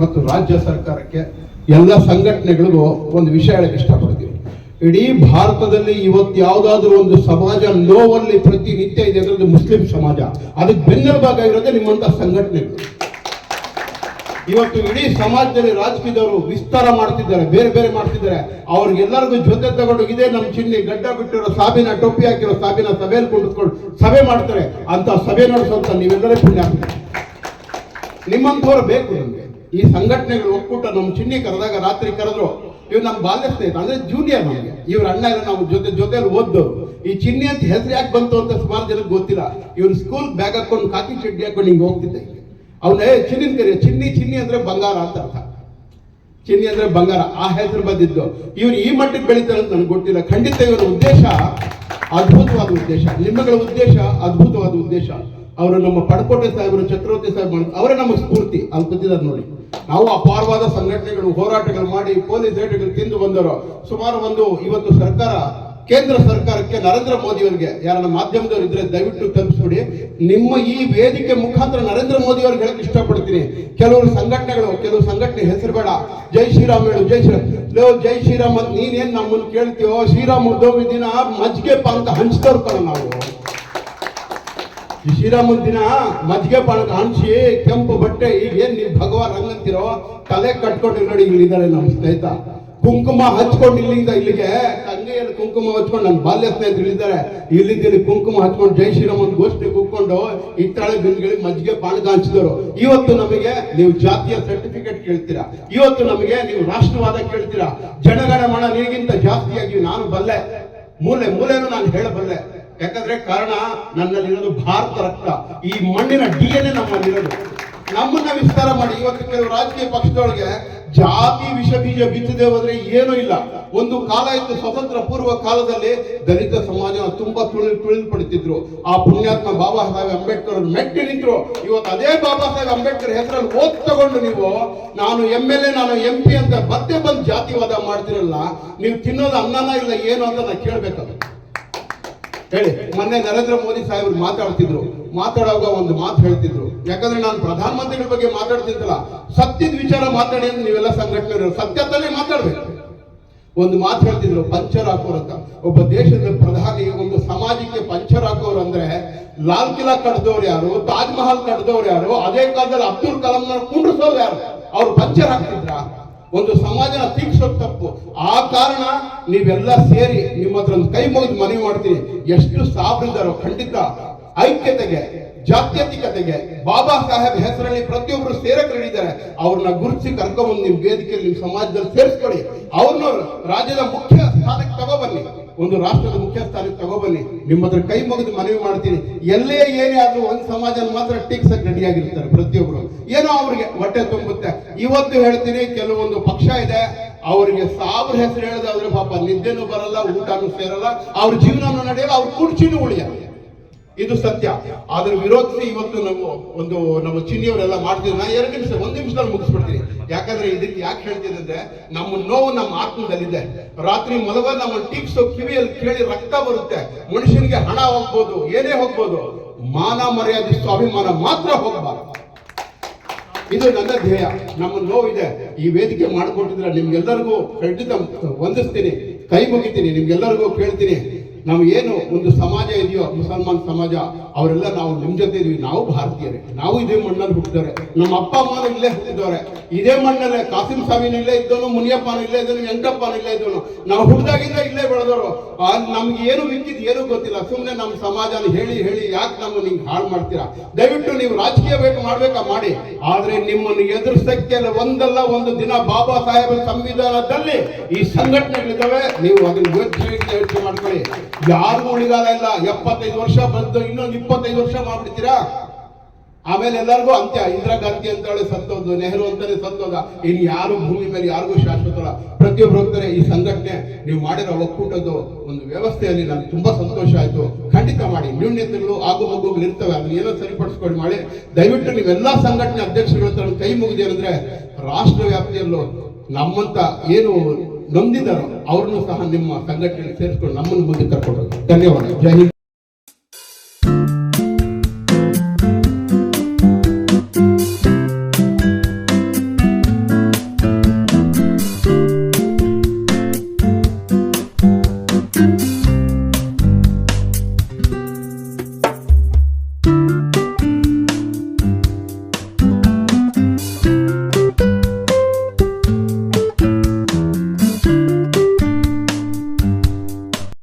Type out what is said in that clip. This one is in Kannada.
ಮತ್ತು ರಾಜ್ಯ ಸರ್ಕಾರಕ್ಕೆ ಎಲ್ಲ ಸಂಘಟನೆಗಳಿಗೂ ಒಂದು ವಿಷಯ ಹೇಳಕ್ಕೆ ಇಷ್ಟಪಡ್ತೀವಿ ಇಡೀ ಭಾರತದಲ್ಲಿ ಇವತ್ತು ಯಾವುದಾದ್ರೂ ಒಂದು ಸಮಾಜ ನೋವಲ್ಲಿ ಪ್ರತಿನಿತ್ಯ ಇದೆ ಅಂದ್ರೆ ಮುಸ್ಲಿಂ ಸಮಾಜ. ಅದಕ್ಕೆ ಬೆನ್ನೆಲುಬಾಗಿರೋದೇ ನಿಮ್ಮಂತ ಸಂಘಟನೆಗಳು. ಇವತ್ತು ಇಡೀ ಸಮಾಜದಲ್ಲಿ ರಾಜಕೀಯದವರು ವಿಸ್ತಾರ ಮಾಡ್ತಿದ್ದಾರೆ, ಬೇರೆ ಬೇರೆ ಮಾಡ್ತಿದ್ದಾರೆ. ಅವ್ರಿಗೆಲ್ಲರಿಗೂ ಜೊತೆ ತಗೊಂಡು ಇದೇ ನಮ್ಮ ಚಿನ್ನಿ ಗಡ್ಡ ಬಿಟ್ಟಿರೋ ಸಾಬಿನ ಟೊಪ್ಪಿ ಹಾಕಿರೋ ಸಾಬಿನ ಸಭೆಯಲ್ಲಿ ಕುಳಿತುಕೊಂಡು ಸಭೆ ಮಾಡ್ತಾರೆ. ಅಂತ ಸಭೆ ನಡೆಸೋಂತ ನೀವೆಲ್ಲರೇ ಪುಣ್ಯ ಹಾಕ್ತೀರಿ. ನಿಮ್ಮಂಥವ್ರು ಬೇಕು ನಮಗೆ. ಈ ಸಂಘಟನೆಗಳು ಒಕ್ಕೂಟ ನಮ್ಮ ಚಿನ್ನಿ ಕರೆದಾಗ, ರಾತ್ರಿ ಕರೆದ್ರು, ಇವ್ರು ನಮ್ಮ ಬಾಲ್ಯ ಸ್ನೇಹಿತ ಅಂದ್ರೆ ಜೂನಿಯರ್ ನಮಗೆ. ಇವ್ರ ಅಣ್ಣ ಎಲ್ಲ ನಾವು ಜೊತೆ ಜೊತೆಲಿ ಓದ್ದು ಈ ಚಿನ್ನಿ ಅಂತ ಹೆಸರು ಯಾಕೆ ಬಂತು ಅಂತ ಸುಮಾರು ಜನಕ್ಕೆ ಗೊತ್ತಿಲ್ಲ. ಇವ್ರು ಸ್ಕೂಲ್ ಬ್ಯಾಗ್ ಹಾಕೊಂಡು ಕಾಕಿ ಚಡ್ಡಿ ಹಾಕೊಂಡು ಹಿಂಗೆ ಹೋಗ್ತಿದ್ದೆ ಏ, ಚಿನ್ನಿನ ಕರಿ, ಚಿನ್ನಿ ಚಿನ್ನಿ ಅಂದ್ರೆ ಬಂಗಾರ ಅಂತ ಅರ್ಥ. ಚಿನ್ನಿ ಅಂದ್ರೆ ಬಂಗಾರ, ಆ ಹೆಸರು ಬಂದಿದ್ದು. ಇವ್ರು ಈ ಮಟ್ಟಕ್ಕೆ ಬೆಳೀತಾರೆ ಅಂತ ನನಗೆ ಗೊತ್ತಿಲ್ಲ. ಖಂಡಿತ ಇವರ ಉದ್ದೇಶ ಅದ್ಭುತವಾದ ಉದ್ದೇಶ. ನಿಮ್ಮಗಳ ಉದ್ದೇಶ ಅದ್ಭುತವಾದ ಉದ್ದೇಶ. ಅವರು ನಮ್ಮ ಪಡಕೋಟೆ ಸಾಹೇಬರು ಚಕ್ರವರ್ತಿ ಸಾಹೇಬ್ ಅವರೇ ನಮ್ಮ ಸ್ಫೂರ್ತಿ. ಅಲ್ಲಿ ಕೂತಿದ್ದಾರೆ ನೋಡಿ. ನಾವು ಅಪಾರವಾದ ಸಂಘಟನೆಗಳು, ಹೋರಾಟಗಳು ಮಾಡಿ ಪೊಲೀಸ್ ಏಟುಗಳು ತಿಂದು ಬಂದರು ಸುಮಾರು ಒಂದು ಇವತ್ತು ಸರ್ಕಾರ, ಕೇಂದ್ರ ಸರ್ಕಾರಕ್ಕೆ ನರೇಂದ್ರ ಮೋದಿ ಅವರಿಗೆ, ಯಾರನ್ನ ಮಾಧ್ಯಮದವರು ಇದ್ರೆ ದಯವಿಟ್ಟು ತಲುಪಿಸ್ಬಿಡಿ ನಿಮ್ಮ ಈ ವೇದಿಕೆ ಮುಖಾಂತರ ನರೇಂದ್ರ ಮೋದಿ ಅವ್ರಿಗೆ ಹೇಳಕ್ ಇಷ್ಟಪಡ್ತೀನಿ. ಕೆಲವರು ಸಂಘಟನೆಗಳು, ಕೆಲವು ಸಂಘಟನೆ ಹೆಸರು ಬೇಡ. ಜೈ ಶ್ರೀರಾಮ್ ಹೇಳು, ಜೈ ಶ್ರೀರಾಮ್ ಲೋ, ಜೈ ಶ್ರೀರಾಮ್ ಅಂತ ನೀನೇನ್ ನಮ್ಮನ್ನು ಕೇಳ್ತೀಯೋ? ಶ್ರೀರಾಮ್ ಉದ್ದೋಗಿದ್ದೀನ ದಿನ ಮಜ್ಜಿಗೆ ಅಂತ ಹಂಚ್ತವ್ರ ನಾವು. ಈ ದಿನ ಮಜ್ಜಿಗೆ ಪಾಳಕ ಹಂಚಿ ಕೆಂಪು ಬಟ್ಟೆ, ಈಗ ಏನ್ ನೀವು ಭಗವಾನ್ ರಂಗಂತಿರೋ ತಲೆ ಕಟ್ಕೊಂಡು ನೋಡಿ ಇಲ್ಲಿದ್ದಾರೆ ನಮ್ಮ ಸ್ನೇಹಿತ. ಕುಂಕುಮ ಹಚ್ಕೊಂಡು ಇಲ್ಲಿಂದ ಇಲ್ಲಿಗೆ ತಂಗೆಯಲ್ಲಿ ಕುಂಕುಮ ಹಚ್ಕೊಂಡು, ನನ್ನ ಬಾಲ್ಯ ಸ್ನೇಹಿತರು ಇಲ್ಲಿದ್ದಾರೆ. ಇಲ್ಲಿಂದ ಇಲ್ಲಿ ಕುಂಕುಮ ಹಚ್ಕೊಂಡು ಜೈ ಶ್ರೀರಾಮನ್ ಗೋಷ್ಠಿ ಕುಕ್ಕೊಂಡು ಇತ್ತಾಳೆ ಬಿಂದುಗಳಿಗೆ ಮಜ್ಜಿಗೆ ಪಾನಕ ಹಂಚಿದವರು ಇವತ್ತು ನಮಗೆ ನೀವು ಜಾತಿಯ ಸರ್ಟಿಫಿಕೇಟ್ ಕೇಳ್ತೀರಾ? ಇವತ್ತು ನಮಗೆ ನೀವು ರಾಷ್ಟ್ರವಾದ ಕೇಳ್ತೀರಾ? ಜನಗಣ ಮಣ ನೀಗಿಂತ ಜಾಸ್ತಿಯಾಗಿ ನಾನು ಬಲ್ಲೆ. ಮೂಲೆ ಮೂಲೆನೂ ನಾನು ಹೇಳಬಲ್ಲೆ. ಯಾಕಂದ್ರೆ ಕಾರಣ ನನ್ನಲ್ಲಿರೋದು ಭಾರತ ರಕ್ತ. ಈ ಮಣ್ಣಿನ ಡಿ ಎನ್ ಎ ನಮ್ಮಲ್ಲಿರೋದು. ನಮ್ಮನ್ನ ವಿಸ್ತಾರ ಮಾಡಿ. ಇವತ್ತು ಕೆಲವು ರಾಜಕೀಯ ಪಕ್ಷದೊಳಗೆ ಜಾತಿ, ವಿಷ, ಬೀಜ ಬಿತ್ತದೆ ಹೋದ್ರೆ ಏನೂ ಇಲ್ಲ. ಒಂದು ಕಾಲ ಇತ್ತು, ಸ್ವತಂತ್ರ ಪೂರ್ವ ಕಾಲದಲ್ಲಿ ದಲಿತ ಸಮಾಜ ತುಂಬಾ ತುಳಿ ತುಳಿದು ಪಡಿತಿದ್ರು ಆ ಪುಣ್ಯಾತ್ಮ ಬಾಬಾ ಸಾಹೇಬ್ ಅಂಬೇಡ್ಕರ್ ಮೆಟ್ಟಿ ನಿಂತರು. ಇವತ್ತು ಅದೇ ಬಾಬಾ ಸಾಹೇಬ್ ಅಂಬೇಡ್ಕರ್ ಹೆಸರಲ್ಲಿ ಓದ್ ತಗೊಂಡು ನೀವು, ನಾನು ಎಂ ಎಲ್ ಎ, ನಾನು ಎಂ ಪಿ ಅಂತ ಮತ್ತೆ ಬಂದು ಜಾತಿವಾದ ಮಾಡ್ತಿರಲ್ಲ, ನೀವು ತಿನ್ನೋದು ಅನ್ನನ ಇಲ್ಲ, ಏನು ಅಂತ ನಾನು ಕೇಳ್ಬೇಕಾಗುತ್ತೆ. ಹೇಳಿ. ಮೊನ್ನೆ ನರೇಂದ್ರ ಮೋದಿ ಸಾಹೇಬರು ಮಾತಾಡ್ತಿದ್ರು. ಮಾತಾಡುವಾಗ ಒಂದು ಮಾತು ಹೇಳ್ತಿದ್ರು. ಯಾಕಂದ್ರೆ ನಾನು ಪ್ರಧಾನ ಮಂತ್ರಿಗಳ ಬಗ್ಗೆ ಮಾತಾಡ್ತಿದ್ದಲ್ಲ ಸತ್ಯದ ವಿಚಾರ ಮಾತಾಡಿ ಅಂತ ನೀವೆಲ್ಲ ಸಂಘಟನೆ ಸತ್ಯದಲ್ಲಿ ಮಾತಾಡ್ಬೇಕು. ಒಂದು ಮಾತು ಹೇಳ್ತಿದ್ರು, ಪಂಚರ್ ಹಾಕೋರು ಅಂತ. ಒಬ್ಬ ದೇಶದ ಪ್ರಧಾನಿ ಒಂದು ಸಮಾಜಕ್ಕೆ ಪಂಚರ್ ಹಾಕೋರು ಅಂದ್ರೆ ಲಾಲ್ ಕಿಲಾ ಕಡ್ದವ್ರು ಯಾರು, ತಾಜ್ ಮಹಲ್ ಕಡ್ದವ್ರು ಯಾರು, ಅದೇ ಕಾಲದಲ್ಲಿ ಅಬ್ದುಲ್ ಕಲಾಂ ಕುಂಡ್ರಿಸೋರು ಯಾರು? ಅವ್ರು ಪಂಚರ್ ಹಾಕ್ತಿದ್ರ? ಒಂದು ಸಮಾಜನ ತೀಕ್ಸೋದ್ ತಪ್ಪು. ಆ ಕಾರಣ ನೀವೆಲ್ಲ ಸೇರಿ ನಿಮ್ಮ ಹತ್ರ ಒಂದು ಕೈ ಮುಗಿದು ಮನವಿ ಮಾಡ್ತೀನಿ. ಎಷ್ಟು ಸಾಬ್ರಿದ್ದಾರೋ ಖಂಡಿತ ಐಕ್ಯತೆಗೆ ಜಾತ್ಯತೀಕತೆಗೆ ಬಾಬಾ ಸಾಹೇಬ್ ಹೆಸರಲ್ಲಿ ಪ್ರತಿಯೊಬ್ಬರು ಸೇರಕರಿದ್ದಾರೆ ಅವ್ರನ್ನ ಗುರುತಿಸಿ ಕರ್ಕೊಂಡ್ಬಂದು ನಿಮ್ ವೇದಿಕೆಯಲ್ಲಿ ನಿಮ್ ಸಮಾಜದಲ್ಲಿ ಸೇರಿಸ್ಕೊಳ್ಳಿ. ಅವ್ರನ್ನ ರಾಜ್ಯದ ಮುಖ್ಯ ಸ್ಥಾನಕ್ಕೆ ತಗೋಬನ್ನಿ. ಒಂದು ರಾಷ್ಟ್ರದ ಮುಖ್ಯ ಸ್ಥಾನಕ್ಕೆ ತಗೋಬನ್ನಿ. ನಿಮ್ಮ ಹತ್ರ ಕೈ ಮುಗಿದು ಮನವಿ ಮಾಡ್ತೀನಿ. ಎಲ್ಲೇ ಏನೇ ಆದ್ರೂ ಒಂದು ಸಮಾಜ ಮಾತ್ರ ಟೀಕ್ಸ್ ರೆಡಿಯಾಗಿರ್ತಾರೆ ಪ್ರತಿಯೊಬ್ಬರು ಏನೋ ಅವ್ರಿಗೆ ಹೊಟ್ಟೆ ತುಂಬುತ್ತೆ. ಇವತ್ತು ಹೇಳ್ತೀನಿ, ಕೆಲವೊಂದು ಪಕ್ಷ ಇದೆ. ಅವರಿಗೆ ಸಾವಿರ ಹೆಸರು ಹೇಳಿದ್ರೆ ಪಾಪ ನಿದ್ದೆನೂ ಬರಲ್ಲ, ಊಟನೂ ಸೇರಲ್ಲ. ಅವ್ರ ಜೀವನನೂ ನಡೆಯಲ್ಲ, ಅವ್ರ ಕುರ್ಚಿನೂ ಉಳಿಯಲ್ಲ. ಇದು ಸತ್ಯ. ಆದ್ರೆ ವಿರೋಧಿಸಿ ಇವತ್ತು ನಾವು ಒಂದು ನಮ್ಮ ಚಿನ್ನಿಯವರೆಲ್ಲ ಮಾಡ್ತೀವಿ ನಾನು ಎರಡು ನಿಮಿಷ, ಒಂದು ನಿಮಿಷದಲ್ಲಿ ಮುಗಿಸ್ಬಿಡ್ತೀನಿ. ಯಾಕಂದ್ರೆ ಇದಕ್ಕೆ ಯಾಕೆ ಹೇಳ್ತೀನಿ ಅಂದ್ರೆ ನಮ್ಮ ನೋವು ನಮ್ಮ ಆತ್ಮದಲ್ಲಿದೆ. ರಾತ್ರಿ ಮಲಗ ನಮ್ಮ ಟಿಪ್ಸ್ ಕಿವಿಯಲ್ಲಿ ಕೇಳಿ ರಕ್ತ ಬರುತ್ತೆ. ಮನುಷ್ಯನಿಗೆ ಹಣ ಹೋಗ್ಬೋದು, ಏನೇ ಹೋಗ್ಬೋದು, ಮಾನ ಮರ್ಯಾದೆ ಸ್ವಾಭಿಮಾನ ಮಾತ್ರ ಹೋಗಬಾರದು. ಇದು ನನ್ನ ಧ್ಯೇಯ. ನಮ್ಮ ನೋವಿದೆ. ಈ ವೇದಿಕೆ ಮಾಡಿಕೊಟ್ಟಿದ್ರೆ ನಿಮ್ಗೆಲ್ಲರಿಗೂ ಖಂಡಿತ ವಂದಿಸ್ತೀನಿ. ಕೈ ಮುಗಿತೀನಿ. ನಿಮ್ಗೆಲ್ಲರಿಗೂ ಕೇಳ್ತೀನಿ. ನಾವು ಏನು ಒಂದು ಸಮಾಜ ಇದೆಯೋ, ಮುಸಲ್ಮಾನ್ ಸಮಾಜ, ಅವರೆಲ್ಲ ನಾವು ನಿಮ್ ಜೊತೆ ಇದೀವಿ, ನಾವು ಭಾರತೀಯರೇ, ನಾವು ಇದೇ ಮಣ್ಣಲ್ಲಿ ಹುಟ್ಟಿದ್ದಾರೆ ನಮ್ಮ ಅಪ್ಪ ಅಮ್ಮನೂ ಇಲ್ಲೇ ಹುಟ್ಟಿದವ್ರೆ. ಇದೇ ಮಣ್ಣಲ್ಲೇ, ಕಾಸಿಂ ಸಾಮಿನ ಇಲ್ಲೇ ಇದ್ದವನು, ಮುನಿಯಪ್ಪನ ಇಲ್ಲೇ ಇದ್ದನು ವೆಂಕಟಪ್ಪನ ಇಲ್ಲೇ ಇದ್ದನು ನಾವು ಹುಟ್ಟಿದಾಗಿಂದ ಇಲ್ಲೇ ಬೆಳೆದವರು. ನಮ್ಗೆ ಏನು ಮಿಕ್ಕಿದ್ ಏನು ಗೊತ್ತಿಲ್ಲ. ಸುಮ್ಮನೆ ನಮ್ಮ ಸಮಾಜನ ಹೇಳಿ ಹೇಳಿ ಯಾಕೆ ನಮ್ಮ ನಿಂಗೆ ಹಾಳು ಮಾಡ್ತೀರಾ? ದಯವಿಟ್ಟು ನೀವು ರಾಜಕೀಯ ಬೇಕು, ಮಾಡ್ಬೇಕಾ? ಮಾಡಿ. ಆದ್ರೆ ನಿಮ್ಮನ್ನು ಎದುರಿಸಕ್ಕೆ ಒಂದಲ್ಲ ಒಂದು ದಿನ ಬಾಬಾ ಸಾಹೇಬರ ಸಂವಿಧಾನದಲ್ಲಿ ಈ ಸಂಘಟನೆಗಳಿದ್ದಾವೆ. ನೀವು ಅದನ್ನ ಯೋಚನೆ ಯೋಚನೆ ಮಾಡ್ಕೊಳ್ಳಿ. ಯಾರಿಗೂ ಉಳಿಗಾಲ ಇಲ್ಲ? ಎಪ್ಪತ್ತೈದು ವರ್ಷ ಬಂದು ಇನ್ನೊಂದು ಇಪ್ಪತ್ತೈದು ವರ್ಷ ಮಾಡ್ಬಿಡ್ತೀರಾ? ಆಮೇಲೆ ಎಲ್ಲರಿಗೂ ಅಂತ್ಯ, ಇಂದಿರಾ ಗಾಂಧಿ ಅಂತೇಳಿ ಸತ್ತೋದು ನೆಹರು ಅಂತಾನೆ ಸತ್ತೋದ. ಇನ್ ಯಾರು ಭೂಮಿ ಮೇಲೆ ಯಾರಿಗೂ ಶಾಶ್ವತಲ್ಲ ಪ್ರತಿಯೊಬ್ಬರು ಹೋಗ್ತಾರೆ ಈ ಸಂಘಟನೆ ನೀವು ಮಾಡಿರೋ ಒಕ್ಕೂಟದ್ದು ಒಂದು ವ್ಯವಸ್ಥೆಯಲ್ಲಿ ನನಗೆ ತುಂಬಾ ಸಂತೋಷ ಆಯ್ತು. ಖಂಡಿತ ಮಾಡಿ. ನ್ಯೂನ್ಯತೆಗಳು ಆಗು ಮಗುಗಳು ಇರ್ತವೆ. ಅದನ್ನ ಏನೋ ಸರಿಪಡಿಸ್ಕೊಂಡು ಮಾಡಿ. ದಯವಿಟ್ಟು ನೀವೆಲ್ಲಾ ಸಂಘಟನೆ ಅಧ್ಯಕ್ಷರುಗಳ ಕೈ ಮುಗಿದೇನಂದ್ರೆ ರಾಷ್ಟ್ರ ವ್ಯಾಪ್ತಿಯಲ್ಲೂ ನಮ್ಮಂತ ಏನು ನೊಂದಿದ್ದಾರೋ ಅವ್ರನ್ನೂ ಸಹ ನಿಮ್ಮ ಸಂಘಟನೆಯಲ್ಲಿ ಸೇರಿಸ್ಕೊಂಡು ನಮ್ಮನ್ನು ಮುಂದೆ ಕರ್ಕೊಂಡು ಧನ್ಯವಾದ ಜೈ